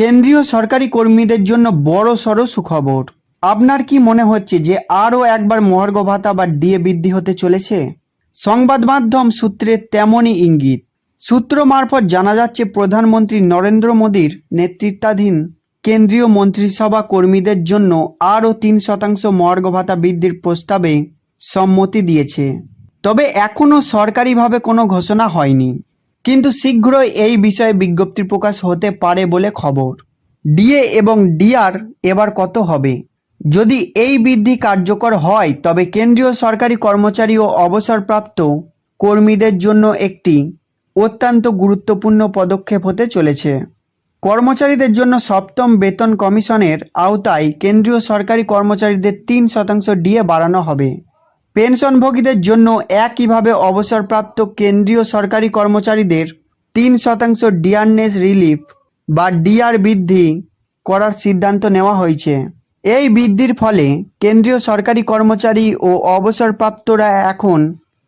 কেন্দ্রীয় সরকারি কর্মীদের জন্য বড় সড় সুখবর। আপনার কি মনে হচ্ছে যে আরও একবার মহার্ঘ ভাতা বা ডিএ বৃদ্ধি হতে চলেছে? সংবাদ মাধ্যম সূত্রে তেমনই ইঙ্গিত। সূত্র মারফত জানা যাচ্ছে, প্রধানমন্ত্রী নরেন্দ্র মোদীর নেতৃত্বাধীন কেন্দ্রীয় মন্ত্রিসভা কর্মীদের জন্য আরও তিন শতাংশ মহার্ঘ ভাতা বৃদ্ধির প্রস্তাবে সম্মতি দিয়েছে। তবে এখনও সরকারিভাবে কোনো ঘোষণা হয়নি। কিন্তু শীঘ্রই এই বিষয়ে বিজ্ঞপ্তি প্রকাশ হতে পারে বলে খবর। ডিএ এবং ডিআর এবার কত হবে? যদি এই বৃদ্ধি কার্যকর হয়, তবে কেন্দ্রীয় সরকারি কর্মচারী ও অবসরপ্রাপ্ত কর্মীদের জন্য একটি অত্যন্ত গুরুত্বপূর্ণ পদক্ষেপ হতে চলেছে। কর্মচারীদের জন্য সপ্তম বেতন কমিশনের আওতায় কেন্দ্রীয় সরকারি কর্মচারীদের তিন শতাংশ ডিএ বাড়ানো হবে। পেনশনভোগীদের জন্য একইভাবে অবসরপ্রাপ্ত কেন্দ্রীয় সরকারি কর্মচারীদের তিন শতাংশ ডিয়ারনেস রিলিফ বা ডিআর বৃদ্ধি করার সিদ্ধান্ত নেওয়া হয়েছে। এই বৃদ্ধির ফলে কেন্দ্রীয় সরকারি কর্মচারী ও অবসরপ্রাপ্তরা এখন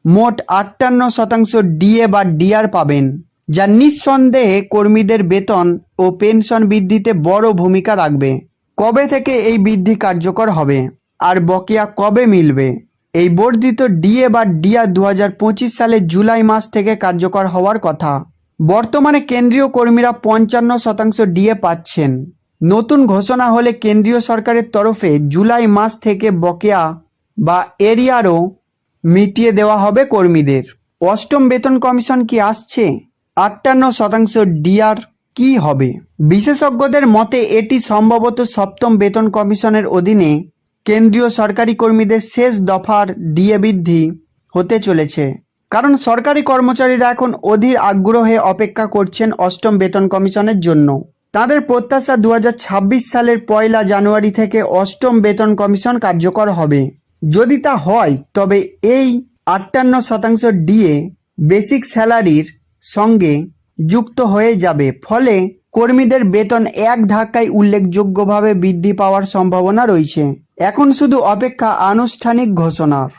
মোট আটান্ন শতাংশ ডিএ বা ডিআর পাবেন, যা নিঃসন্দেহে কর্মীদের বেতন ও পেনশন বৃদ্ধিতে বড় ভূমিকা রাখবে। কবে থেকে এই বৃদ্ধি কার্যকর হবে? আর বকেয়া কবে মিলবে? এই বর্ধিত ডিএ বা ডিআর দু সালের জুলাই মাস থেকে কার্যকর হওয়ার কথা। বর্তমানে কেন্দ্রীয় কর্মীরা পঞ্চান্ন শতাংশ ডিএ পাচ্ছেন। নতুন ঘোষণা হলে কেন্দ্রীয় সরকারের তরফে জুলাই মাস থেকে বকেয়া বা এরিয়ারও মিটিয়ে দেওয়া হবে কর্মীদের। অষ্টম বেতন কমিশন কি আসছে? আটান্ন শতাংশ ডিআর কি হবে? বিশেষজ্ঞদের মতে এটি সম্ভবত সপ্তম বেতন কমিশনের অধীনে কেন্দ্রীয় সরকারি কর্মীদের শেষ দফার ডিএ বৃদ্ধি হতে চলেছে। কারণ সরকারি কর্মচারীরা এখন অধীর আগ্রহে অপেক্ষা করছেন অষ্টম বেতন কমিশনের জন্য। তাদের প্রত্যাশা দু হাজার ছাব্বিশ সালের পয়লা জানুয়ারি থেকে অষ্টম বেতন কমিশন কার্যকর হবে। যদি তা হয়, তবে এই আটান্ন শতাংশ ডিএ বেসিক স্যালারির সঙ্গে যুক্ত হয়ে যাবে। ফলে কর্মীদের বেতন এক ধাক্কায় উল্লেখযোগ্যভাবে বৃদ্ধি পাওয়ার সম্ভাবনা রয়েছে। এখন শুধু অপেক্ষা আনুষ্ঠানিক ঘোষণার।